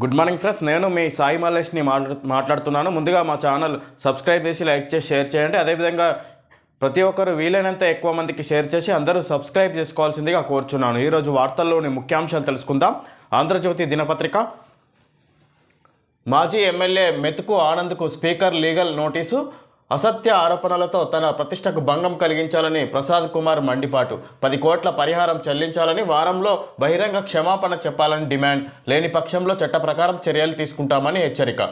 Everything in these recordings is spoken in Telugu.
గుడ్ మార్నింగ్ ఫ్రెండ్స్ నేను మీ సాయి మల్లేష్ని మాట్లా మాట్లాడుతున్నాను. ముందుగా మా ఛానల్ సబ్స్క్రైబ్ చేసి లైక్ చేసి షేర్ చేయండి. అదేవిధంగా ప్రతి ఒక్కరు వీలైనంత ఎక్కువ మందికి షేర్ చేసి అందరూ సబ్స్క్రైబ్ చేసుకోవాల్సిందిగా కోరుచున్నాను. ఈరోజు వార్తల్లోని ముఖ్యాంశాలు తెలుసుకుందాం. ఆంధ్రజ్యోతి దినపత్రిక. మాజీ ఎమ్మెల్యే మెతుకు ఆనంద్కు స్పీకర్ లీగల్ నోటీసు. అసత్య ఆరోపణలతో తన ప్రతిష్టకు భంగం కలిగించాలని ప్రసాద్ కుమార్ మండిపాటు. పది కోట్ల పరిహారం చెల్లించాలని వారంలో బహిరంగ క్షమాపణ చెప్పాలని డిమాండ్. లేని పక్షంలో చట్ట ప్రకారం చర్యలు తీసుకుంటామని హెచ్చరిక.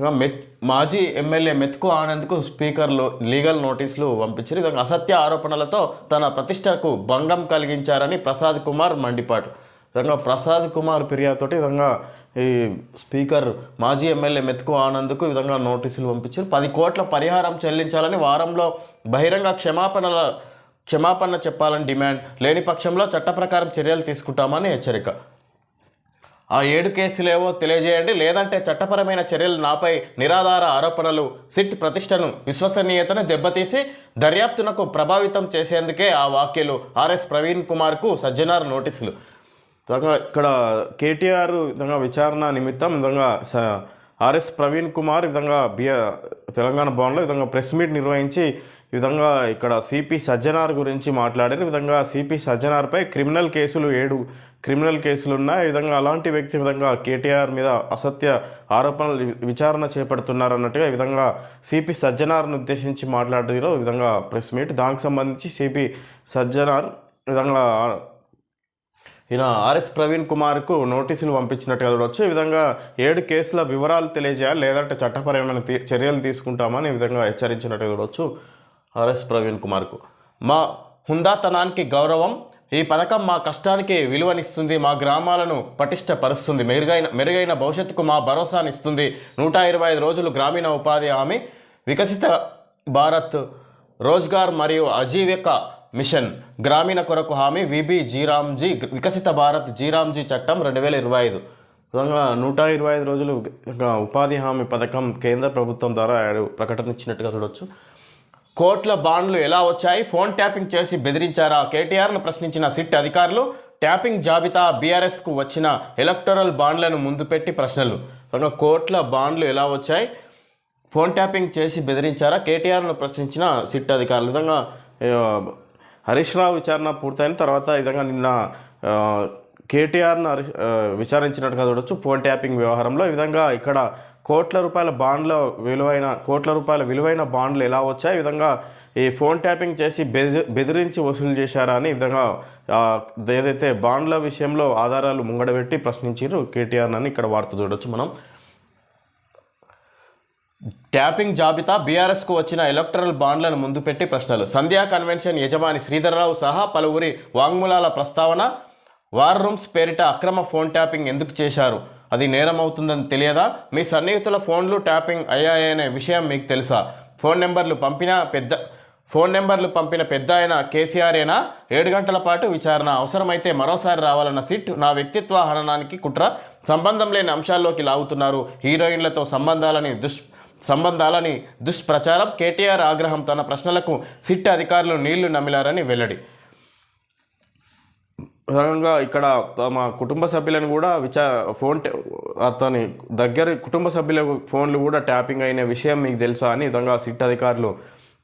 మెత్ మాజీ ఎమ్మెల్యే మెతుకు ఆనంద్కు స్పీకర్లు లీగల్ నోటీసులు పంపించారు. ఇక అసత్య ఆరోపణలతో తన ప్రతిష్టకు భంగం కలిగించారని ప్రసాద్ కుమార్ మండిపాటు. విధంగా ప్రసాద్ కుమార్ ఫిర్యాదుతోటి విధంగా ఈ స్పీకర్ మాజీ ఎమ్మెల్యే మెతుకు ఆనందుకు ఈ విధంగా నోటీసులు పంపించారు. పది కోట్ల పరిహారం చెల్లించాలని వారంలో బహిరంగ క్షమాపణల క్షమాపణ చెప్పాలని డిమాండ్ లేని పక్షంలో చట్ట ప్రకారం చర్యలు తీసుకుంటామని హెచ్చరిక. ఆ ఏడు కేసులేవో తెలియజేయండి. లేదంటే చట్టపరమైన చర్యలు నాపై నిరాధార ఆరోపణలు సిట్ ప్రతిష్టను విశ్వసనీయతను దెబ్బతీసి దర్యాప్తునకు ప్రభావితం చేసేందుకే ఆ వ్యాఖ్యలు ఆర్ఎస్ ప్రవీణ్ కుమార్కు సజ్జనార్ నోటీసులు. ఇక్కడ కేటీఆర్ విధంగా విచారణ నిమిత్తం విధంగా స- ఆర్ఎస్ ప్రవీణ్ కుమార్ విధంగా బిఆర్ తెలంగాణ భవన్లో ఈ విధంగా ప్రెస్ మీట్ నిర్వహించి ఈ విధంగా ఇక్కడ సిపి సజ్జనార్ గురించి మాట్లాడారు విధంగా సిపి సజ్జనార్పై క్రిమినల్ కేసులు ఏడు క్రిమినల్ కేసులు ఉన్నాయి ఈ విధంగా అలాంటి వ్యక్తి విధంగా కేటీఆర్ మీద అసత్య ఆరోపణలు విచారణ చేపడుతున్నారు అన్నట్టుగా ఈ విధంగా సిపి సజ్జనార్ను ఉద్దేశించి మాట్లాడారు ఈ విధంగా ప్రెస్ మీట్ దానికి సంబంధించి సిపి సజ్జనార్ విధంగా ఈయన ఆర్ఎస్ ప్రవీణ్ కుమార్కు నోటీసులు పంపించినట్టుగా చూడవచ్చు ఈ విధంగా ఏడు కేసుల వివరాలు తెలియజేయాలి లేదంటే చట్టపరమైన చర్యలు తీసుకుంటామని ఈ విధంగా హెచ్చరించినట్టుగా చూడవచ్చు ఆర్ఎస్ ప్రవీణ్ కుమార్కు. మా హుందాతనానికి గౌరవం ఈ పథకం మా కష్టానికి విలువనిస్తుంది మా గ్రామాలను పటిష్టపరుస్తుంది మెరుగైన మెరుగైన భవిష్యత్తుకు మా భరోసానిస్తుంది. నూట ఇరవై ఐదు రోజులు గ్రామీణ ఉపాధి హామీ వికసిత భారత్ రోజ్గార్ మరియు అజీవిక మిషన్. గ్రామీణ కొరకు హామీ విబి జీరామ్జీ వికసిత భారత్ జీరామ్జీ చట్టం రెండు వేల ఇరవై ఐదు. విధంగా నూట ఇరవై ఐదు రోజులు ఉపాధి హామీ పథకం కేంద్ర ప్రభుత్వం ద్వారా ప్రకటన ఇచ్చినట్టుగా చూడవచ్చు కోట్ల బాండ్లు ఎలా వచ్చాయి? ఫోన్ ట్యాపింగ్ చేసి బెదిరించారా? కేటీఆర్ను ప్రశ్నించిన సిట్ అధికారులు ట్యాపింగ్ జాబితా బీఆర్ఎస్కు వచ్చిన ఎలక్టోరల్ బాండ్లను ముందు పెట్టి ప్రశ్నలు. కోట్ల బాండ్లు ఎలా వచ్చాయి? ఫోన్ ట్యాపింగ్ చేసి బెదిరించారా? కేటీఆర్ను ప్రశ్నించిన సిట్ అధికారులు. విధంగా హరీష్ రావు విచారణ పూర్తయిన తర్వాత విధంగా నిన్న కేటీఆర్ను విచారించినట్టుగా చూడొచ్చు. ఫోన్ ట్యాపింగ్ వ్యవహారంలో ఈ విధంగా ఇక్కడ కోట్ల రూపాయల బాండ్ల విలువైన కోట్ల రూపాయల విలువైన బాండ్లు ఎలా వచ్చాయి ఈ విధంగా ఈ ఫోన్ ట్యాపింగ్ చేసి బెది బెదిరించి వసూలు చేశారా అని ఈ విధంగా ఏదైతే బాండ్ల విషయంలో ఆధారాలు ముంగడబెట్టి ప్రశ్నించారు కేటీఆర్ అని ఇక్కడ వార్త చూడొచ్చు మనం. ట్యాపింగ్ జాబితా బీఆర్ఎస్కు వచ్చిన ఎలక్టరల్ బాండ్లను ముందు పెట్టి ప్రశ్నలు. సంధ్యా కన్వెన్షన్ యజమాని శ్రీధర్రావు సహా పలువురి వాంగ్మూలాల ప్రస్తావన వార్ రూమ్స్ పేరిట అక్రమ ఫోన్ ట్యాపింగ్ ఎందుకు చేశారు? అది నేరం అవుతుందని తెలియదా? మీ సన్నిహితుల ఫోన్లు ట్యాపింగ్ అయ్యాయనే విషయం మీకు తెలుసా? ఫోన్ నెంబర్లు పంపిన పెద్ద ఫోన్ నెంబర్లు పంపిన పెద్ద ఆయన కేసీఆర్ఏనా ఏడు గంటల పాటు విచారణ అవసరమైతే మరోసారి రావాలన్న సిట్ నా వ్యక్తిత్వ హననానికి కుట్ర. సంబంధం లేని అంశాల్లోకి లాగుతున్నారు. హీరోయిన్లతో సంబంధాలని దుష్ సంబంధాలని దుష్ప్రచారం కేటీఆర్ ఆగ్రహం తన ప్రశ్నలకు సిట్ అధికారులు నీళ్ళు నమిలారని వెల్లడి. విధంగా ఇక్కడ తమ కుటుంబ సభ్యులను కూడా విచా ఫోన్ అతని దగ్గర కుటుంబ సభ్యుల ఫోన్లు కూడా ట్యాపింగ్ అయిన విషయం మీకు తెలుసా అని విధంగా సిట్ అధికారులు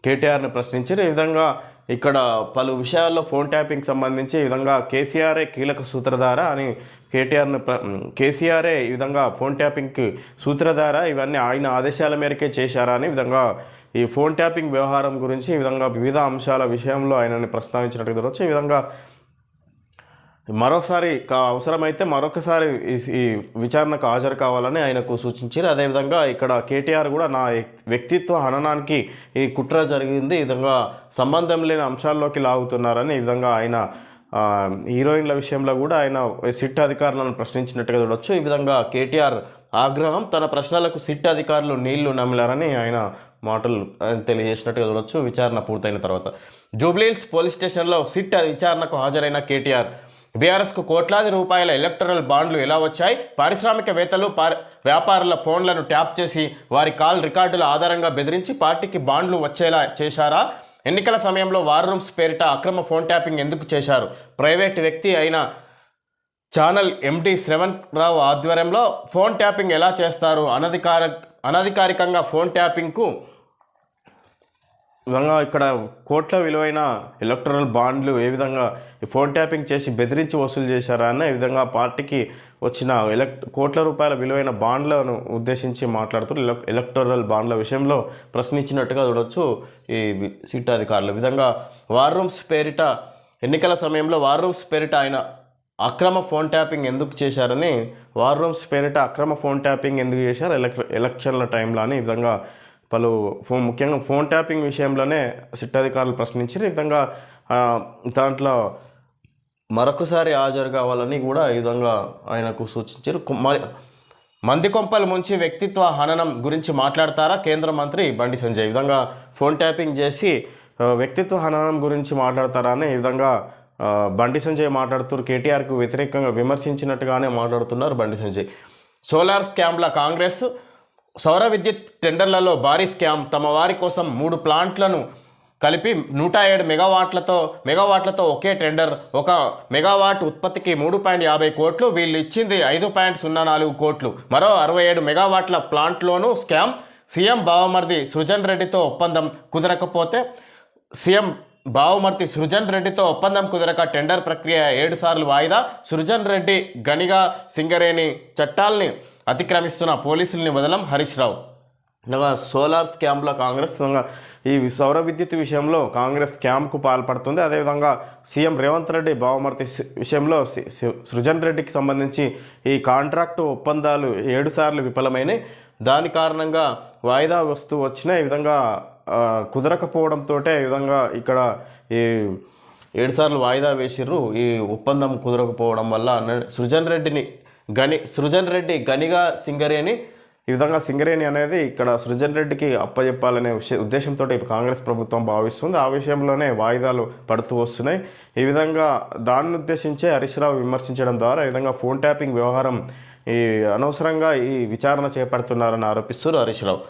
కేటీఆర్ని ప్రశ్నించారు. ఈ విధంగా ఇక్కడ పలు విషయాల్లో ఫోన్ ట్యాపింగ్ సంబంధించి ఈ విధంగా కేసీఆర్ఏ కీలక సూత్రధార అని కేటీఆర్ను కేసీఆర్ఏ ఈ విధంగా ఫోన్ ట్యాపింగ్కి సూత్రధార ఇవన్నీ ఆయన ఆదేశాల మేరకే చేశారా అని విధంగా ఈ ఫోన్ ట్యాపింగ్ వ్యవహారం గురించి ఈ విధంగా వివిధ అంశాల విషయంలో ఆయనని ప్రస్తావించినట్టు చూడవచ్చు ఈ విధంగా మరోసారి కా- అవసరమైతే మరొకసారి ఈ- విచారణకు హాజరు కావాలని ఆయనకు సూచించారు. అదేవిధంగా ఇక్కడ కేటీఆర్ కూడా నా వ్యక్తిత్వ హననానికి ఈ కుట్ర జరిగింది. ఈ విధంగా సంబంధం లేని అంశాల్లోకి లాగుతున్నారని ఈ విధంగా ఆయన హీరోయిన్ల విషయంలో కూడా ఆయన సిట్ అధికారులను ప్రశ్నించినట్టుగా చూడొచ్చు. ఈ విధంగా కేటీఆర్ ఆగ్రహం తన ప్రశ్నలకు సిట్ అధికారులు నీళ్ళు నమిలారని ఆయన మాటలు తెలియజేసినట్టుగా చూడొచ్చు. విచారణ పూర్తయిన తర్వాత. జూబ్లీహిల్స్ పోలీస్ స్టేషన్లో సిట్ విచారణకు హాజరైన కేటీఆర్ బీఆర్ఎస్కు కోట్లాది రూపాయల ఎలక్టరల్ బాండ్లు ఎలా వచ్చాయి? పారిశ్రామికవేత్తలు పార్ వ్యాపారుల ఫోన్లను ట్యాప్ చేసి వారి కాల్ రికార్డుల ఆధారంగా బెదిరించి పార్టీకి బాండ్లు వచ్చేలా చేశారా? ఎన్నికల సమయంలో వార్ రూమ్స్ పేరిట అక్రమ ఫోన్ ట్యాపింగ్ ఎందుకు చేశారు? ప్రైవేట్ వ్యక్తి అయిన ఛానల్ ఎండి శ్రవణ్ రావు ఆధ్వర్యంలో ఫోన్ ట్యాపింగ్ ఎలా చేస్తారు? అనధికార అనధికారికంగా ఫోన్ ట్యాపింగ్కు విధంగా ఇక్కడ కోట్ల విలువైన ఎలక్ట్రల్ బాండ్లు ఏ విధంగా ఫోన్ ట్యాపింగ్ చేసి బెదిరించి వసూలు చేశారా అన్న ఈ విధంగా పార్టీకి వచ్చిన ఎలక్ కోట్ల రూపాయల విలువైన బాండ్లను ఉద్దేశించి మాట్లాడుతూ ఎలక్ ఎలక్టోరల్ బాండ్ల విషయంలో ప్రశ్నించినట్టుగా చూడొచ్చు ఈ వి- సీట్ అధికారులు విధంగా వార్ రూమ్స్ పేరిట ఎన్నికల సమయంలో వార్ రూమ్స్ పేరిట ఆయన అక్రమ ఫోన్ ట్యాపింగ్ ఎందుకు చేశారని వార్ రూమ్స్ పేరిట అక్రమ ఫోన్ ట్యాపింగ్ ఎందుకు చేశారు ఎలక్ ఎలక్షన్ల టైంలో అని ఈ విధంగా పలు ఫోన్ ముఖ్యంగా ఫోన్ ట్యాపింగ్ విషయంలోనే సిట్టాధికారులు ప్రశ్నించారు ఈ విధంగా దాంట్లో మరొకసారి హాజరు కావాలని కూడా ఈ విధంగా ఆయనకు సూచించారు మంది కొంపలు ముంచి వ్యక్తిత్వ హననం గురించి మాట్లాడతారా? కేంద్ర మంత్రి బండి సంజయ్. ఈ విధంగా ఫోన్ ట్యాపింగ్ చేసి వ్యక్తిత్వ హననం గురించి మాట్లాడతారా అని ఈ విధంగా బండి సంజయ్ మాట్లాడుతూ కేటీఆర్కు వ్యతిరేకంగా విమర్శించినట్టుగానే మాట్లాడుతున్నారు బండి సంజయ్. సోలార్ స్కామ్ల కాంగ్రెస్ సౌర విద్యుత్ టెండర్లలో భారీ స్కామ్. తమ వారి కోసం మూడు ప్లాంట్లను కలిపి నూట ఏడు మెగావాట్లతో మెగావాట్లతో ఒకే టెండర్ ఒక మెగావాట్ ఉత్పత్తికి మూడు పాయింట్ యాభై కోట్లు వీళ్ళు ఇచ్చింది ఐదు పాయింట్ సున్నా నాలుగు కోట్లు. మరో అరవై ఏడు మెగావాట్ల ప్లాంట్లోనూ స్కామ్. సీఎం బావమర్ది సృజన్ రెడ్డితో ఒప్పందం కుదరకపోతే సీఎం బావమర్తి సృజన్ రెడ్డితో ఒప్పందం కుదరక టెండర్ ప్రక్రియ ఏడు సార్లు వాయిదా. సృజన్ రెడ్డి గనిగా సింగరేణి చట్టాల్ని అతిక్రమిస్తున్న పోలీసుల్ని వదలం హరీష్ రావు. సోలార్ స్కామ్లో కాంగ్రెస్ విధంగా ఈ సౌర విద్యుత్ విషయంలో కాంగ్రెస్ స్కామ్కు పాల్పడుతుంది. అదేవిధంగా సీఎం రేవంత్ రెడ్డి బావమర్తి విషయంలో సృజన్ రెడ్డికి సంబంధించి ఈ కాంట్రాక్టు ఒప్పందాలు ఏడుసార్లు విఫలమైనాయి. దాని కారణంగా వాయిదా వస్తూ వచ్చిన ఈ విధంగా కుదరకపోవడంతో ఈ విధంగా ఇక్కడ ఈ ఏడుసార్లు వాయిదా వేసిర్రు. ఈ ఒప్పందం కుదరకపోవడం వల్ల సృజన్ రెడ్డిని గని సృజన్ రెడ్డి గనిగా సింగరేణి ఈ విధంగా సింగరేణి అనేది ఇక్కడ సృజన్ రెడ్డికి అప్పజెప్పాలనే విషయ ఉద్దేశంతో కాంగ్రెస్ ప్రభుత్వం భావిస్తుంది. ఆ విషయంలోనే వాయిదాలు పడుతూ వస్తున్నాయి. ఈ విధంగా దాన్ని ఉద్దేశించే హరీష్ రావు విమర్శించడం ద్వారా ఈ విధంగా ఫోన్ ట్యాపింగ్ వ్యవహారం ఈ అనవసరంగా ఈ విచారణ చేపడుతున్నారని ఆరోపిస్తున్నారు హరీష్ రావు.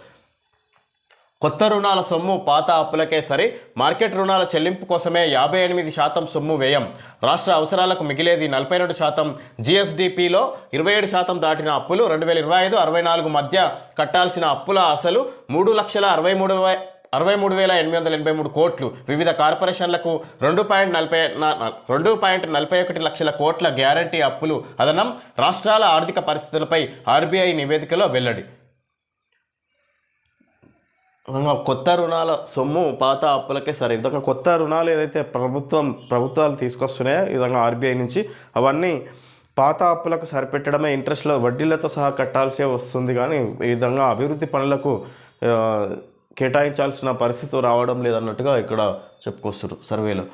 కొత్త రుణాల సొమ్ము పాత అప్పులకే సరి. మార్కెట్ రుణాల చెల్లింపు కోసమే యాభై ఎనిమిది శాతం సొమ్ము వ్యయం. రాష్ట్ర అవసరాలకు మిగిలేది నలభై రెండు శాతం. జిఎస్డిపిలో ఇరవై ఏడు శాతం దాటిన అప్పులు రెండు వేల ఇరవై ఐదు అరవై నాలుగు మధ్య కట్టాల్సిన అప్పుల అసలు మూడు లక్షల అరవై మూడు అరవై మూడు వేల ఎనిమిది వందల ఎనభై మూడు కోట్లు. వివిధ కార్పొరేషన్లకు రెండు పాయింట్ నలభై రెండు పాయింట్ నలభై ఒకటి లక్షల కోట్ల గ్యారంటీ అప్పులు. అదనం రాష్ట్రాల ఆర్థిక పరిస్థితులపై ఆర్బీఐ నివేదికలో వెల్లడి. కొత్త రుణాల సొమ్ము పాత అప్పులకే సరే. విధంగా కొత్త రుణాలు ఏదైతే ప్రభుత్వం ప్రభుత్వాలు తీసుకొస్తున్నాయో ఈ విధంగా ఆర్బీఐ నుంచి అవన్నీ పాత అప్పులకు సరిపెట్టడమే ఇంట్రెస్ట్లో వడ్డీలతో సహా కట్టాల్సే వస్తుంది. కానీ ఈ విధంగా అభివృద్ధి పనులకు కేటాయించాల్సిన పరిస్థితి రావడం లేదన్నట్టుగా ఇక్కడ చెప్పుకొస్తారు సర్వేలో.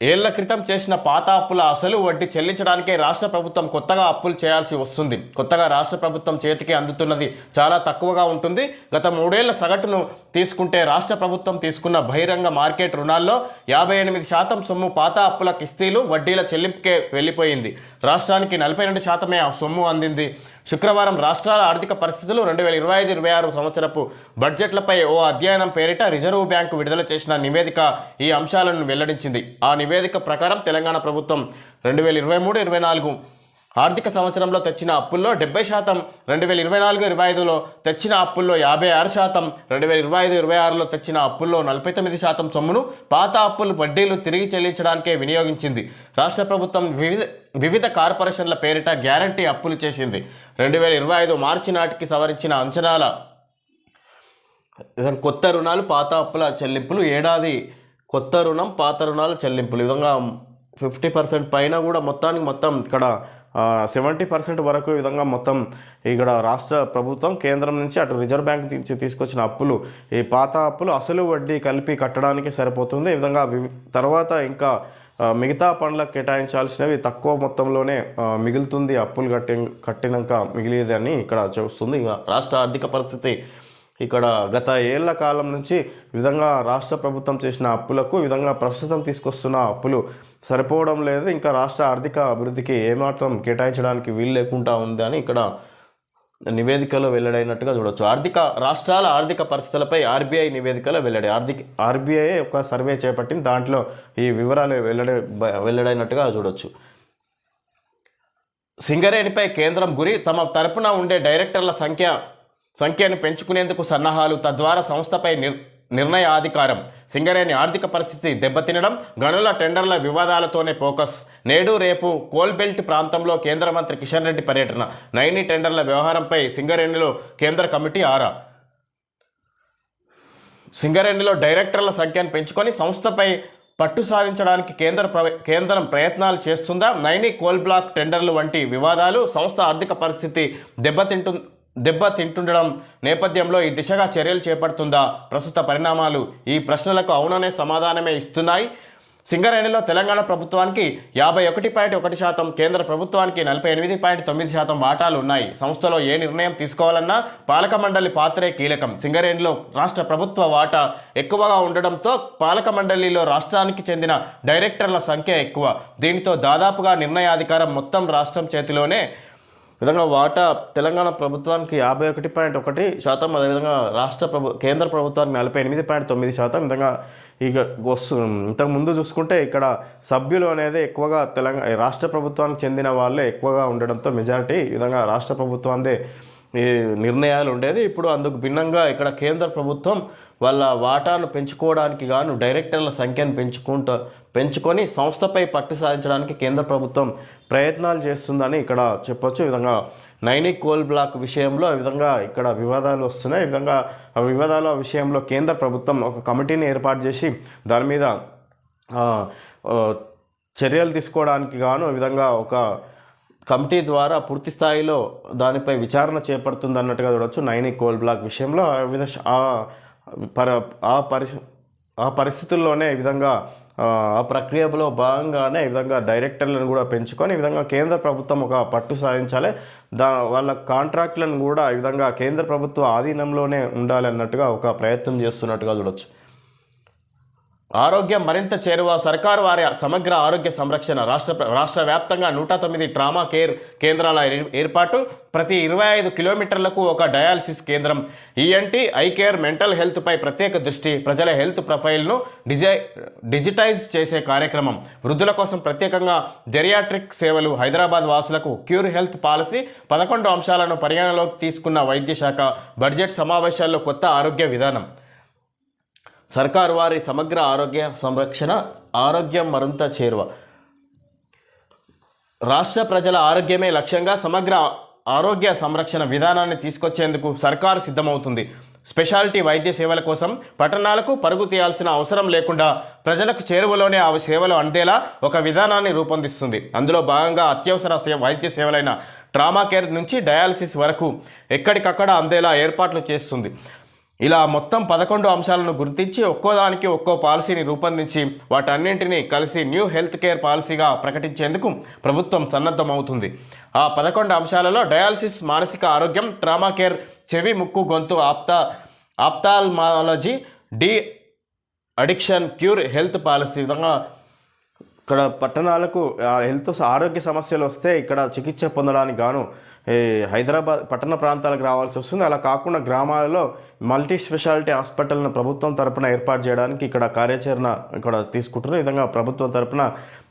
ఏళ్ళ క్రితం చేసిన పాత అప్పుల అసలు వడ్డీ చెల్లించడానికే రాష్ట్ర ప్రభుత్వం కొత్తగా అప్పులు చేయాల్సి వస్తుంది. కొత్తగా రాష్ట్ర ప్రభుత్వం చేతికి అందుతున్నది చాలా తక్కువగా ఉంటుంది. గత మూడేళ్ళ సగటును తీసుకుంటే రాష్ట్ర ప్రభుత్వం తీసుకున్న బహిరంగ మార్కెట్ రుణాల్లో యాభై ఎనిమిది శాతం సొమ్ము పాత అప్పుల కిస్తీలు వడ్డీల చెల్లింపుకే వెళ్ళిపోయింది. రాష్ట్రానికి నలభై రెండు శాతమే ఆ సొమ్ము అందింది. శుక్రవారం రాష్ట్రాల ఆర్థిక పరిస్థితులు రెండు వేల ఇరవై ఐదు ఇరవై ఆరు సంవత్సరపు బడ్జెట్లపై ఓ అధ్యయనం పేరిట రిజర్వ్ బ్యాంకు విడుదల చేసిన నివేదిక ఈ అంశాలను వెల్లడించింది. ఆ నివేదిక ప్రకారం తెలంగాణ ప్రభుత్వం రెండు వేల ఇరవై మూడు ఇరవై నాలుగు ఆర్థిక సంవత్సరంలో తెచ్చిన అప్పుల్లో డెబ్బై శాతం రెండు వేల ఇరవై నాలుగు ఇరవై ఐదులో తెచ్చిన అప్పుల్లో యాభై ఆరు శాతం రెండు వేల ఇరవై ఐదు ఇరవై ఆరులో తెచ్చిన అప్పుల్లో నలభై తొమ్మిది శాతం సొమ్మును పాత అప్పులు వడ్డీలు తిరిగి చెల్లించడానికే వినియోగించింది. రాష్ట్ర ప్రభుత్వం వివిధ వివిధ కార్పొరేషన్ల పేరిట గ్యారంటీ అప్పులు చేసింది. రెండు వేల ఇరవై ఐదు మార్చి నాటికి సవరించిన అంచనాల కొత్త రుణాలు పాత అప్పుల చెల్లింపులు ఏడాది కొత్త రుణం పాత రుణాల చెల్లింపులు. ఈ విధంగా ఫిఫ్టీ పర్సెంట్ పైన కూడా మొత్తానికి మొత్తం ఇక్కడ సెవెంటీ పర్సెంట్ వరకు విధంగా మొత్తం ఇక్కడ రాష్ట్ర ప్రభుత్వం కేంద్రం నుంచి అటు రిజర్వ్ బ్యాంక్ నుంచి తీసుకొచ్చిన అప్పులు ఈ పాత అప్పులు అసలు వడ్డీ కలిపి కట్టడానికి సరిపోతుంది. ఈ విధంగా తర్వాత ఇంకా మిగతా పనులకు కేటాయించాల్సినవి తక్కువ మొత్తంలోనే మిగులుతుంది. అప్పులు కట్టి కట్టినాక మిగిలేదని ఇక్కడ చూస్తుంది. ఇక రాష్ట్ర ఆర్థిక పరిస్థితి ఇక్కడ గత ఏళ్ళ కాలం నుంచి విధంగా రాష్ట్ర ప్రభుత్వం చేసిన అప్పులకు విధంగా ప్రస్తుతం తీసుకొస్తున్న అప్పులు సరిపోవడం లేదు. ఇంకా రాష్ట్ర ఆర్థిక అభివృద్ధికి ఏమాత్రం కేటాయించడానికి వీలు లేకుండా ఉంది అని ఇక్కడ నివేదికలో వెల్లడైనట్టుగా చూడవచ్చు ఆర్థిక రాష్ట్రాల ఆర్థిక పరిస్థితులపై ఆర్బీఐ నివేదికలో వెల్లడి ఆర్థిక ఆర్బీఐ ఒక సర్వే చేపట్టింది. దాంట్లో ఈ వివరాలు వెల్లడి వెల్లడైనట్టుగా చూడవచ్చు సింగరేణిపై కేంద్రం గురి తమ తరపున ఉండే డైరెక్టర్ల సంఖ్య సంఖ్యను పెంచుకునేందుకు సన్నాహాలు తద్వారా సంస్థపై నిర్ నిర్ణయాధికారం సింగరేణి ఆర్థిక పరిస్థితి దెబ్బతినడం గనుల టెండర్ల వివాదాలతోనే ఫోకస్. నేడు రేపు కోల్బెల్ట్ ప్రాంతంలో కేంద్ర మంత్రి కిషన్ రెడ్డి పర్యటన. నైని టెండర్ల వ్యవహారంపై సింగరేణిలో కేంద్ర కమిటీ ఆరా. సింగరేణిలో డైరెక్టర్ల సంఖ్యను పెంచుకొని సంస్థపై పట్టు సాధించడానికి కేంద్ర ప్ర- కేంద్రం ప్రయత్నాలు చేస్తుందా? నైని కోల్ బ్లాక్ టెండర్లు వంటి వివాదాలు సంస్థ ఆర్థిక పరిస్థితి దెబ్బతింటు దెబ్బతింటుండడం నేపథ్యంలో ఈ దిశగా చర్యలు చేపడుతుందా? ప్రస్తుత పరిణామాలు ఈ ప్రశ్నలకు అవుననే సమాధానమే ఇస్తున్నాయి. సింగరేణిలో తెలంగాణ ప్రభుత్వానికి యాభై ఒకటి పాయింట్ ఒకటి శాతం కేంద్ర ప్రభుత్వానికి నలభై ఎనిమిది పాయింట్ తొమ్మిది శాతం వాటాలు ఉన్నాయి. సంస్థలో ఏ నిర్ణయం తీసుకోవాలన్నా పాలక మండలి పాత్రే కీలకం. సింగరేణిలో రాష్ట్ర ప్రభుత్వ వాటా ఎక్కువగా ఉండడంతో పాలక మండలిలో రాష్ట్రానికి చెందిన డైరెక్టర్ల సంఖ్య ఎక్కువ. దీనితో దాదాపుగా నిర్ణయాధికారం మొత్తం రాష్ట్రం చేతిలోనే విధంగా వాటా తెలంగాణ ప్రభుత్వానికి యాభై ఒకటి పాయింట్ ఒకటి శాతం అదేవిధంగా రాష్ట్ర ప్రభు కేంద్ర ప్రభుత్వానికి నలభై ఎనిమిది పాయింట్ తొమ్మిది శాతం. విధంగా ఇక వస్తు ఇంతకు ముందు చూసుకుంటే ఇక్కడ సభ్యులు అనేది ఎక్కువగా తెలంగాణ రాష్ట్ర ప్రభుత్వానికి చెందిన వాళ్ళే ఎక్కువగా ఉండడంతో మెజారిటీ ఈ విధంగా రాష్ట్ర ప్రభుత్వాందే ఈ నిర్ణయాలు ఉండేది. ఇప్పుడు అందుకు భిన్నంగా ఇక్కడ కేంద్ర ప్రభుత్వం వాళ్ళ వాటాను పెంచుకోవడానికి గాను డైరెక్టర్ల సంఖ్యను పెంచుకుంటూ పెంచుకొని సంస్థపై పట్టు సాధించడానికి కేంద్ర ప్రభుత్వం ప్రయత్నాలు చేస్తుందని ఇక్కడ చెప్పొచ్చు. ఈ విధంగా నైని కోల్ బ్లాక్ విషయంలో ఈ విధంగా ఇక్కడ వివాదాలు వస్తున్నాయి. ఈ విధంగా ఆ వివాదాల విషయంలో కేంద్ర ప్రభుత్వం ఒక కమిటీని ఏర్పాటు చేసి దాని మీద చర్యలు తీసుకోవడానికి గాను ఈ విధంగా ఒక కమిటీ ద్వారా పూర్తి స్థాయిలో దానిపై విచారణ చేపడుతుంది అన్నట్టుగా చూడవచ్చు నైని కోల్ బ్లాక్ విషయంలో. ఆ విధ ఆ పర ఆ ఆ పరిస్థితుల్లోనే ఈ విధంగా ఆ ప్రక్రియలో భాగంగానే ఈ విధంగా డైరెక్టర్లను కూడా పెంచుకొని ఈ విధంగా కేంద్ర ప్రభుత్వం ఒక పట్టు సాధించాలి. దా వాళ్ళ కాంట్రాక్ట్లను కూడా ఈ విధంగా కేంద్ర ప్రభుత్వ ఆధీనంలోనే ఉండాలి అన్నట్టుగా ఒక ప్రయత్నం చేస్తున్నట్టుగా చూడొచ్చు. ఆరోగ్యం మరింత చేరువ సర్కారు వారి సమగ్ర ఆరోగ్య సంరక్షణ రాష్ట్ర రాష్ట్ర వ్యాప్తంగా నూట తొమ్మిది ట్రామా కేర్ కేంద్రాల ఏర్- ఏర్పాటు. ప్రతి ఇరవై ఐదు కిలోమీటర్లకు ఒక డయాలసిస్ కేంద్రం. ఈఎన్టీ ఐ కేర్ మెంటల్ హెల్త్పై ప్రత్యేక దృష్టి. ప్రజల హెల్త్ ప్రొఫైల్ను డిజై డిజిటైజ్ చేసే కార్యక్రమం. వృద్ధుల కోసం ప్రత్యేకంగా జెరియాట్రిక్ సేవలు. హైదరాబాద్ వాసులకు క్యూర్ హెల్త్ పాలసీ. పదకొండు అంశాలను పరిగణలోకి తీసుకున్న వైద్య శాఖ. బడ్జెట్ సమావేశాల్లో కొత్త ఆరోగ్య విధానం. సర్కారు వారి సమగ్ర ఆరోగ్య సంరక్షణ ఆరోగ్యం మరింత చేరువ. రాష్ట్ర ప్రజల ఆరోగ్యమే లక్ష్యంగా సమగ్ర ఆరోగ్య సంరక్షణ విధానాన్ని తీసుకొచ్చేందుకు సర్కారు సిద్ధమవుతుంది. స్పెషాలిటీ వైద్య సేవల కోసం పట్టణాలకు పరుగు తీయాల్సిన అవసరం లేకుండా ప్రజలకు చేరువలోనే ఆ సేవలు అందేలా ఒక విధానాన్ని రూపొందిస్తుంది. అందులో భాగంగా అత్యవసర వైద్య సేవలైన ట్రామా కేర్ నుంచి డయాలసిస్ వరకు ఎక్కడికక్కడ అందేలా ఏర్పాట్లు చేస్తుంది. ఇలా మొత్తం పదకొండు అంశాలను గుర్తించి ఒక్కోదానికి ఒక్కో పాలసీని రూపొందించి వాటన్నింటినీ కలిసి న్యూ హెల్త్ కేర్ పాలసీగా ప్రకటించేందుకు ప్రభుత్వం సన్నద్ధమవుతుంది. ఆ పదకొండు అంశాలలో డయాలసిస్ మానసిక ఆరోగ్యం ట్రామా కేర్ చెవి ముక్కు గొంతు APTA ophthalmology de addiction cure health policy విధంగా ఇక్కడ పట్టణాలకు హెల్త్ ఆరోగ్య సమస్యలు వస్తే ఇక్కడ చికిత్స పొందడానికి గాను ఈ హైదరాబాద్ పట్టణ ప్రాంతాలకు రావాల్సి వస్తుంది. అలా కాకుండా గ్రామాలలో మల్టీ స్పెషాలిటీ హాస్పిటల్ను ప్రభుత్వం తరపున ఏర్పాటు చేయడానికి ఇక్కడ కార్యాచరణ ఇక్కడ తీసుకుంటున్న విధంగా ప్రభుత్వం తరపున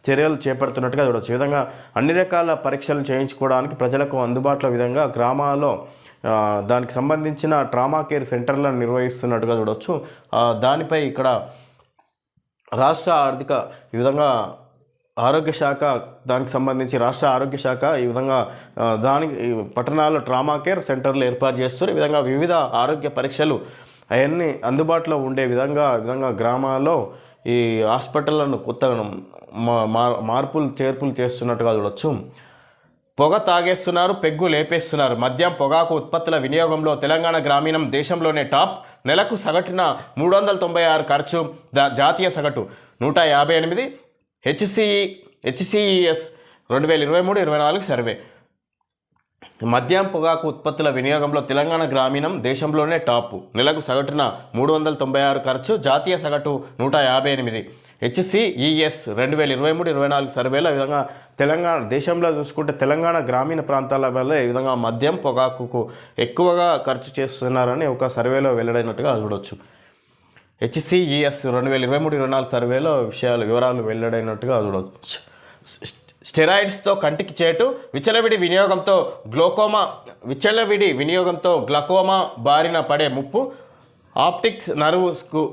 చర్యలు చేపడుతున్నట్టుగా చూడవచ్చు. ఈ విధంగా అన్ని రకాల పరీక్షలు చేయించుకోవడానికి ప్రజలకు అందుబాటులో విధంగా గ్రామాల్లో దానికి సంబంధించిన ట్రామా కేర్ సెంటర్లను నిర్వహిస్తున్నట్టుగా చూడవచ్చు. దానిపై ఇక్కడ రాష్ట్ర ఆర్థిక ఈ విధంగా ఆరోగ్య శాఖ దానికి సంబంధించి రాష్ట్ర ఆరోగ్య శాఖ ఈ విధంగా దానికి పట్టణాల్లో ట్రామా కేర్ సెంటర్లు ఏర్పాటు చేస్తారు ఈ విధంగా వివిధ ఆరోగ్య పరీక్షలు అవన్నీ అందుబాటులో ఉండే విధంగా విధంగా గ్రామాల్లో ఈ హాస్పిటళ్ళను కొత్త మా- మా- మార్పులు చేర్పులు చేస్తున్నట్టుగా చూడొచ్చు. పొగ తాగేస్తున్నారు పెగ్గు లేపేస్తున్నారు. మద్యం పొగాకు ఉత్పత్తుల వినియోగంలో తెలంగాణ గ్రామీణం దేశంలోనే టాప్. నెలకు సగటున మూడు వందల తొంభై ఆరు ఖర్చు జాతీయ సగటు నూట యాభై ఎనిమిది. హెచ్సిఈ హెచ్సిఈఎస్ రెండు వేల ఇరవై మూడు ఇరవై నాలుగు సర్వే. మద్యం పొగాకు ఉత్పత్తుల వినియోగంలో తెలంగాణ గ్రామీణం దేశంలోనే టాప్. నెలకు సగటున మూడు వందల తొంభై ఆరు ఖర్చు జాతీయ సగటు నూట యాభై ఎనిమిది. హెచ్సిఈఎస్ రెండు వేల ఇరవై మూడు ఇరవై నాలుగు సర్వేలో ఈ విధంగా తెలంగాణ దేశంలో చూసుకుంటే తెలంగాణ గ్రామీణ ప్రాంతాల వల్ల ఈ విధంగా మద్యం పొగాకుకు ఎక్కువగా ఖర్చు చేస్తున్నారని ఒక సర్వేలో వెల్లడైనట్టుగా చూడొచ్చు. హెచ్సిఈఎస్ రెండు వేల ఇరవై మూడు ఇరవై నాలుగు సర్వేలో విషయాలు వివరాలు వెల్లడైనట్టుగా చూడవచ్చు స్టెరాయిడ్స్తో కంటికి చేటు విచలవిడి వినియోగంతో గ్లోకోమా విచలవిడి వినియోగంతో గ్లకోమా బారిన పడే ముప్పు ఆప్టిక్స్ నర్వ్స్కు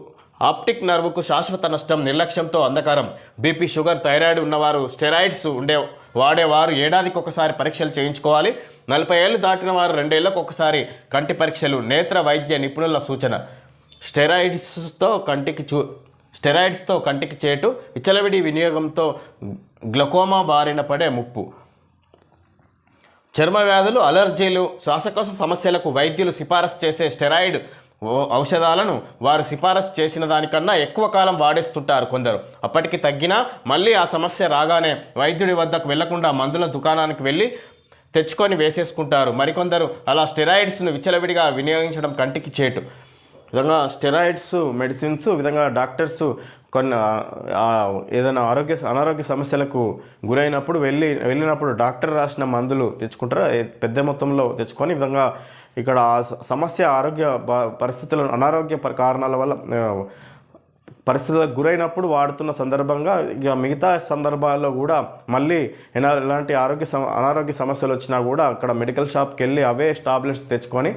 ఆప్టిక్ నర్వ్కు శాశ్వత నష్టం నిర్లక్ష్యంతో అంధకారం. బీపీ షుగర్ థైరాయిడ్ ఉన్నవారు స్టెరాయిడ్స్ ఉండే వాడేవారు ఏడాదికి ఒకసారి పరీక్షలు చేయించుకోవాలి. నలభై ఏళ్ళు దాటిన వారు రెండేళ్ళకు ఒకసారి కంటి పరీక్షలు నేత్ర వైద్య నిపుణుల సూచన. స్టెరాయిడ్స్తో కంటికి చూ స్టెరాయిడ్స్తో కంటికి చేటు విచ్చలవిడి వినియోగంతో గ్లకోమా బారిన పడే ముప్పు. చర్మ వ్యాధులు అలర్జీలు శ్వాసకోశ సమస్యలకు వైద్యులు సిఫారసు చేసే స్టెరాయిడ్ ఔషధాలను వారు సిఫారసు చేసిన దానికన్నా ఎక్కువ కాలం వాడేస్తుంటారు కొందరు. అప్పటికి తగ్గినా మళ్ళీ ఆ సమస్య రాగానే వైద్యుడి వద్దకు వెళ్ళకుండా మందుల దుకాణానికి వెళ్ళి తెచ్చుకొని వేసేసుకుంటారు. మరికొందరు అలా స్టెరాయిడ్స్ను విచ్చలవిడిగా వినియోగించడం కంటికి చేటు. విధంగా స్టెరాయిడ్స్ మెడిసిన్స్ విధంగా డాక్టర్స్ కొన్ని ఏదైనా ఆరోగ్య అనారోగ్య సమస్యలకు గురైనప్పుడు వెళ్ళి వెళ్ళినప్పుడు డాక్టర్ రాసిన మందులు తెచ్చుకుంటారు? పెద్ద మొత్తంలో తెచ్చుకొని విధంగా ఇక్కడ సమస్య ఆరోగ్య పరిస్థితులను అనారోగ్య కారణాల వల్ల పరిస్థితులకు గురైనప్పుడు వాడుతున్న సందర్భంగా ఇక మిగతా సందర్భాల్లో కూడా మళ్ళీ ఎలాంటి ఆరోగ్య సమ అనారోగ్య సమస్యలు వచ్చినా కూడా అక్కడ మెడికల్ షాప్కి వెళ్ళి అవే టాబ్లెట్స్ తెచ్చుకొని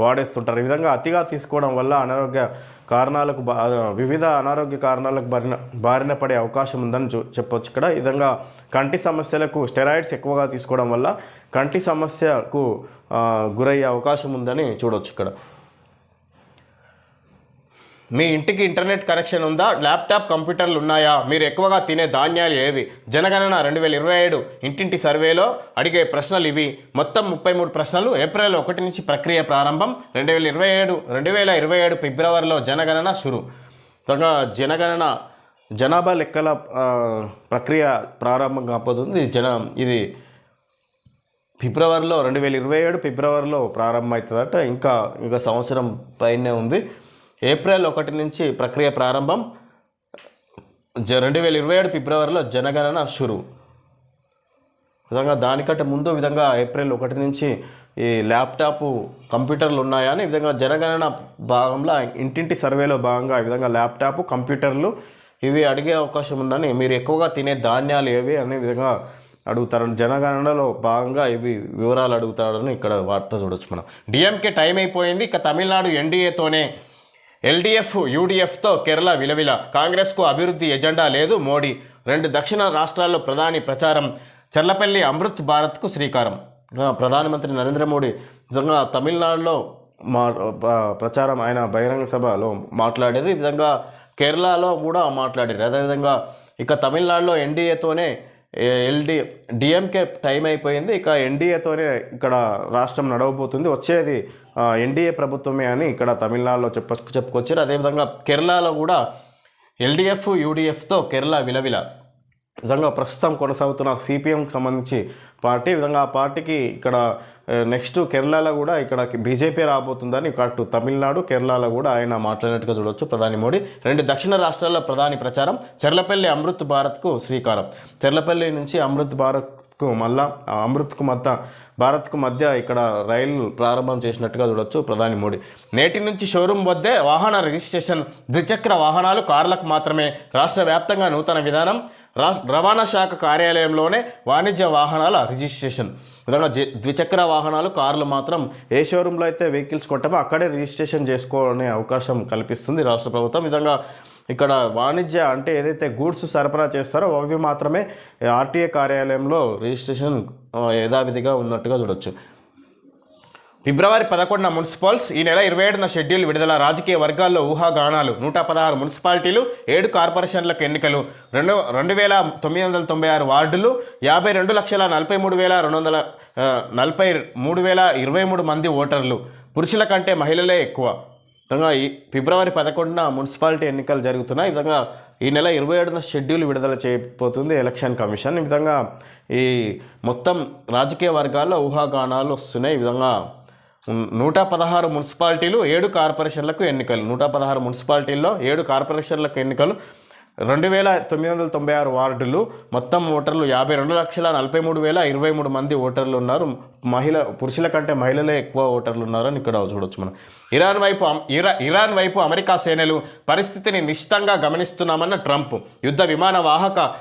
వాడేస్తుంటారు. ఈ విధంగా అతిగా తీసుకోవడం వల్ల అనారోగ్య కారణాలకు బా- వివిధ అనారోగ్య కారణాలకు బారిన బారిన పడే అవకాశం ఉందని చూ చెప్పొచ్చు ఇక్కడ. ఈ విధంగా కంటి సమస్యలకు స్టెరాయిడ్స్ ఎక్కువగా తీసుకోవడం వల్ల కంటి సమస్యకు గురయ్యే అవకాశం ఉందని చూడొచ్చు ఇక్కడ. మీ ఇంటికి ఇంటర్నెట్ కనెక్షన్ ఉందా? ల్యాప్టాప్ కంప్యూటర్లు ఉన్నాయా? మీరు ఎక్కువగా తినే ధాన్యాలు ఏవి? జనగణన రెండు వేల ఇరవై ఏడు ఇంటింటి సర్వేలో అడిగే ప్రశ్నలు ఇవి. మొత్తం ముప్పై మూడు ప్రశ్నలు ఏప్రిల్ ఒకటి నుంచి ప్రక్రియ ప్రారంభం రెండు వేల ఇరవై ఏడు రెండు వేల ఇరవై ఏడు ఫిబ్రవరిలో జనగణన షురు. త్వరగా జనగణన జనాభా లెక్కల ప్రక్రియ ప్రారంభం కాకపోతుంది జన ఇది ఫిబ్రవరిలో రెండు వేల ఇరవై ఏడు ఫిబ్రవరిలో ప్రారంభమవుతుందట. ఇంకా ఇంకా సంవత్సరం పైనే ఉంది. ఏప్రిల్ ఒకటి నుంచి ప్రక్రియ ప్రారంభం జ రెండు వేల ఇరవై ఏడు ఫిబ్రవరిలో జనగణన షురు. విధంగా దానికంటే ముందు విధంగా ఏప్రిల్ ఒకటి నుంచి ఈ ల్యాప్టాప్ కంప్యూటర్లు ఉన్నాయా అని విధంగా జనగణన భాగంలో ఇంటింటి సర్వేలో భాగంగా ఈ విధంగా ల్యాప్టాప్ కంప్యూటర్లు ఇవి అడిగే అవకాశం ఉందని మీరు ఎక్కువగా తినే ధాన్యాలు ఏవి అనే విధంగా అడుగుతారు. జనగణనలో భాగంగా ఇవి వివరాలు అడుగుతారని ఇక్కడ వార్త చూడొచ్చు మనం. డిఎంకే టైం అయిపోయింది. ఇక తమిళనాడు ఎన్డీఏతోనే ఎల్డీఎఫ్ యూడీఎఫ్తో కేరళ విలవిల. కాంగ్రెస్కు అభివృద్ధి ఎజెండా లేదు మోడీ. రెండు దక్షిణ రాష్ట్రాల్లో ప్రధాని ప్రచారం. చెర్లపల్లి అమృత్ భారత్కు శ్రీకారం. ప్రధానమంత్రి నరేంద్ర మోడీ. నిజంగా తమిళనాడులో మా ప్రచారం ఆయన బహిరంగ సభలో మాట్లాడారు. ఈ విధంగా కేరళలో కూడా మాట్లాడారు. అదేవిధంగా ఇక తమిళనాడులో ఎన్డీఏతోనే ఎల్డి డిఎంకే టైం అయిపోయింది. ఇక ఎన్డీఏతోనే ఇక్కడ రాష్ట్రం నడవబోతుంది. వచ్చేది ఎన్డీఏ ప్రభుత్వమే అని ఇక్కడ తమిళనాడులో చెప్ప చెప్పుకొచ్చారు. అదేవిధంగా కేరళలో కూడా ఎల్డీఎఫ్ యూడిఎఫ్తో కేరళ విలవిల. విధంగా ప్రస్తుతం కొనసాగుతున్న సిపిఎంకి సంబంధించి పార్టీ విధంగా ఆ పార్టీకి ఇక్కడ నెక్స్ట్ కేరళలో కూడా ఇక్కడ బీజేపీ రాబోతుందని అటు తమిళనాడు కేరళలో కూడా ఆయన మాట్లాడినట్టుగా చూడొచ్చు ప్రధాని మోడీ. రెండు దక్షిణ రాష్ట్రాల్లో ప్రధాని ప్రచారం చెర్లపల్లి అమృత్ భారత్కు శ్రీకారం. చెర్లపల్లి నుంచి అమృత్ భారత్ మళ్ళా అమృత్కు మధ్య భారత్కు మధ్య ఇక్కడ రైలు ప్రారంభం చేసినట్టుగా చూడొచ్చు ప్రధాని మోడీ. నేటి నుంచి షోరూం వద్దే వాహన రిజిస్ట్రేషన్ ద్విచక్ర వాహనాలు కార్లకు మాత్రమే. రాష్ట్ర వ్యాప్తంగా నూతన విధానం రాష్ట్ర రవాణా శాఖ కార్యాలయంలోనే వాణిజ్య వాహనాల రిజిస్ట్రేషన్. విధంగా ద్విచక్ర వాహనాలు కార్లు మాత్రం ఏ షోరూంలో అయితే వెహికల్స్ కొట్టామో అక్కడే రిజిస్ట్రేషన్ చేసుకోనే అవకాశం కల్పిస్తుంది రాష్ట్ర ప్రభుత్వం. విధంగా ఇక్కడ వాణిజ్య అంటే ఏదైతే గూడ్స్ సరఫరా చేస్తారో అవి మాత్రమే ఆర్టీఏ కార్యాలయంలో రిజిస్ట్రేషన్ యథావిధిగా ఉన్నట్టుగా చూడొచ్చు. ఫిబ్రవరి పదకొండున మున్సిపల్స్ ఈ నెల ఇరవై ఏడున షెడ్యూల్ విడుదల. రాజకీయ వర్గాల్లో ఊహాగానాలు. నూట పదహారు మున్సిపాలిటీలు ఏడు కార్పొరేషన్లకు ఎన్నికలు. రెండు రెండు వేల తొమ్మిది వందల తొంభై ఆరు వార్డులు యాభై రెండు లక్షల నలభై మూడు వేల రెండు వందల నలభై మూడు వేల ఇరవై మూడు మంది ఓటర్లు. పురుషుల కంటే మహిళలే ఎక్కువ. విధంగా ఈ ఫిబ్రవరి పదకొండున మున్సిపాలిటీ ఎన్నికలు జరుగుతున్నాయి. ఈ విధంగా ఈ నెల ఇరవై ఏడున షెడ్యూల్ విడుదల చేయబోతుంది ఎలక్షన్ కమిషన్. ఈ విధంగా ఈ మొత్తం రాజకీయ వర్గాల్లో ఊహాగానాలు వస్తున్నాయి. ఈ విధంగా నూట పదహారు మున్సిపాలిటీలు ఏడు కార్పొరేషన్లకు ఎన్నికలు. నూట పదహారు మున్సిపాలిటీల్లో ఏడు కార్పొరేషన్లకు ఎన్నికలు. రెండు వేల తొమ్మిది వందల తొంభై ఆరు వార్డులు. మొత్తం ఓటర్లు యాభై రెండు లక్షల నలభై మూడు వేల ఇరవై మూడు మంది ఓటర్లు ఉన్నారు. మహిళ పురుషుల కంటే మహిళలే ఎక్కువ ఓటర్లు ఉన్నారని ఇక్కడ చూడొచ్చు మనం. ఇరాన్ వైపు ఇరా ఇరాన్ వైపు అమెరికా సేనలు పరిస్థితిని నిశ్చితంగా గమనిస్తున్నామన్న ట్రంప్. యుద్ధ విమాన వాహక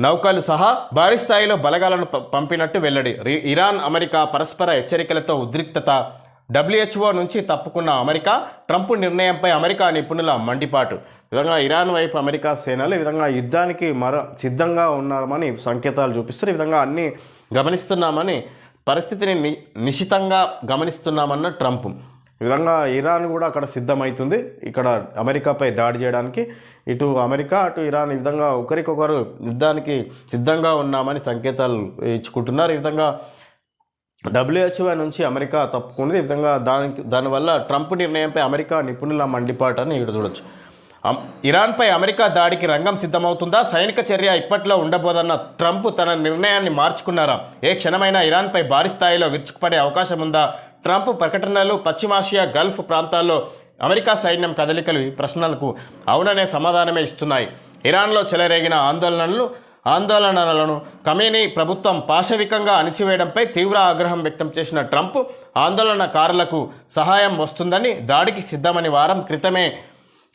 నౌకలు సహా భారీ స్థాయిలో బలగాలను పంపినట్టు వెల్లడి. రి- ఇరాన్ అమెరికా పరస్పర హెచ్చరికలతో ఉద్రిక్తత డబ్ల్యూహెచ్ఓ నుంచి తప్పుకున్న అమెరికా ట్రంప్ నిర్ణయంపై అమెరికా నిపుణుల మండిపాటు. విధంగా ఇరాన్ వైపు అమెరికా సేనలు ఈ విధంగా యుద్ధానికి మర సిద్ధంగా ఉన్నారని సంకేతాలు చూపిస్తారు ఈ విధంగా అన్నీ గమనిస్తున్నామని పరిస్థితిని ని నిశితంగా గమనిస్తున్నామన్న ట్రంప్. ఈ విధంగా ఇరాన్ కూడా అక్కడ సిద్ధమవుతుంది ఇక్కడ అమెరికాపై దాడి చేయడానికి. ఇటు అమెరికా అటు ఇరాన్ ఈ విధంగా ఒకరికొకరు యుద్ధానికి సిద్ధంగా ఉన్నామని సంకేతాలు ఇచ్చుకుంటున్నారు. ఈ విధంగా డబ్ల్యూహెచ్ఓ నుంచి అమెరికా తప్పుకున్నది. ఈ విధంగా దానికి దానివల్ల ట్రంప్ నిర్ణయంపై అమెరికా నిపుణుల మండిపాటని ఇక్కడ చూడొచ్చు. ఇరాన్పై అమెరికా దాడికి రంగం సిద్ధమవుతుందా? సైనిక చర్య ఇప్పట్లో ఉండబోదన్న ట్రంప్ తన నిర్ణయాన్ని మార్చుకున్నారా? ఏ క్షణమైనా ఇరాన్పై భారీ స్థాయిలో విరుచుకుపడే అవకాశం ఉందా? ట్రంప్ ప్రకటనలు పశ్చిమాసియా గల్ఫ్ ప్రాంతాల్లో అమెరికా సైన్యం కదలికలు ఈ ప్రశ్నలకు అవుననే సమాధానమే ఇస్తున్నాయి. ఇరాన్లో చెలరేగిన ఆందోళనలు ఆందోళనలను కమేనీ ప్రభుత్వం పాశవికంగా అణిచివేయడంపై తీవ్ర ఆగ్రహం వ్యక్తం చేసిన ట్రంప్ ఆందోళనకారులకు సహాయం వస్తుందని దాడికి సిద్ధమని వారం క్రితమే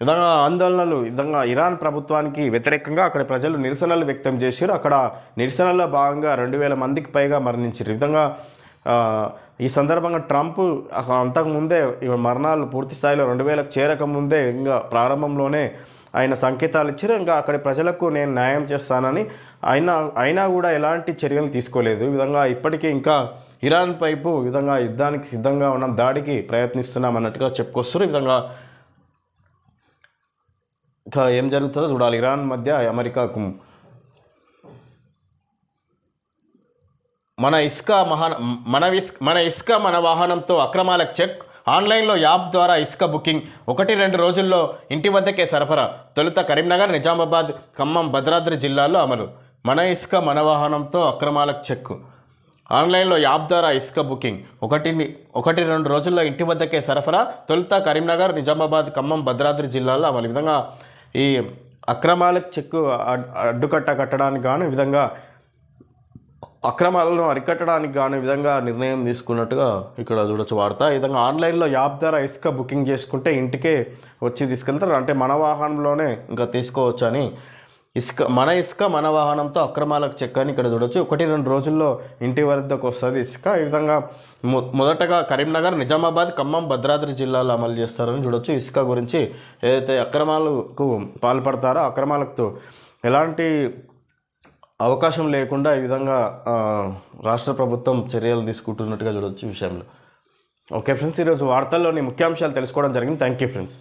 విధంగా ఆందోళనలు విధంగా ఇరాన్ ప్రభుత్వానికి వ్యతిరేకంగా అక్కడ ప్రజలు నిరసనలు వ్యక్తం చేశారు. అక్కడ నిరసనల్లో భాగంగా రెండు వేల మందికి పైగా మరణించారు. విధంగా ఈ సందర్భంగా ట్రంప్ అంతకుముందే ఈ మరణాలు పూర్తి స్థాయిలో రెండు వేలకు చేరకముందే ఇంకా ప్రారంభంలోనే ఆయన సంకేతాలు ఇచ్చారు. ఇంకా అక్కడి ప్రజలకు నేను న్యాయం చేస్తానని అయినా అయినా కూడా ఎలాంటి చర్యలు తీసుకోలేదు. ఈ విధంగా ఇప్పటికీ ఇంకా ఇరాన్ పైపు విధంగా యుద్ధానికి సిద్ధంగా ఉన్నాం దాడికి ప్రయత్నిస్తున్నాం అన్నట్టుగా చెప్పుకొస్తారు ఈ విధంగా ఇంకా ఏం జరుగుతుందో చూడాలి. ఇరాన్ మధ్య అమెరికాకు మన ఇస్కా మహా మన ఇస్ మన ఇస్కా మన వాహనంతో అక్రమాలకు చెక్ ఆన్లైన్లో యాప్ ద్వారా ఇసుక బుకింగ్ ఒకటి రెండు రోజుల్లో ఇంటి వద్దకే సరఫరా. తొలుత కరీంనగర్ నిజామాబాద్ ఖమ్మం భద్రాద్రి జిల్లాల్లో అమలు. మన ఇసుక మన వాహనంతో అక్రమాలకు చెక్కు. ఆన్లైన్లో యాప్ ద్వారా ఇసుక బుకింగ్ ఒకటి ఒకటి రెండు రోజుల్లో ఇంటి వద్దకే సరఫరా. తొలుత కరీంనగర్ నిజామాబాద్ ఖమ్మం భద్రాద్రి జిల్లాల్లో అమలు. ఈ విధంగా ఈ అక్రమాలకు చెక్కు అడ్- అడ్డుకట్ట కట్టడానికి గాను విధంగా అక్రమాలను అరికట్టడానికి కానీ విధంగా నిర్ణయం తీసుకున్నట్టుగా ఇక్కడ చూడొచ్చు వార్త. ఈ విధంగా ఆన్లైన్లో యాప్ ద్వారా ఇసుక బుకింగ్ చేసుకుంటే ఇంటికే వచ్చి తీసుకెళ్తారు. అంటే మన వాహనంలోనే ఇంకా తీసుకోవచ్చు అని ఇసుక మన ఇసుక మన వాహనంతో అక్రమాలకు చెక్ అని ఇక్కడ చూడొచ్చు. ఒకటి రెండు రోజుల్లో ఇంటి వద్దకు వస్తుంది ఇసుక. ఈ విధంగా మొ మొదటగా కరీంనగర్ నిజామాబాద్ ఖమ్మం భద్రాద్రి జిల్లాలో అమలు చేస్తారని చూడొచ్చు. ఇసుక గురించి ఏదైతే అక్రమాలకు పాల్పడతారో అక్రమాలకు ఎలాంటి అవకాశం లేకుండా ఈ విధంగా రాష్ట్ర ప్రభుత్వం చర్యలు తీసుకుంటున్నట్టుగా చూడొచ్చు ఈ విషయంలో. ఓకే ఫ్రెండ్స్ ఈరోజు వార్తల్లోని ముఖ్యాంశాలు తెలుసుకోవడం జరిగింది. Thank you friends.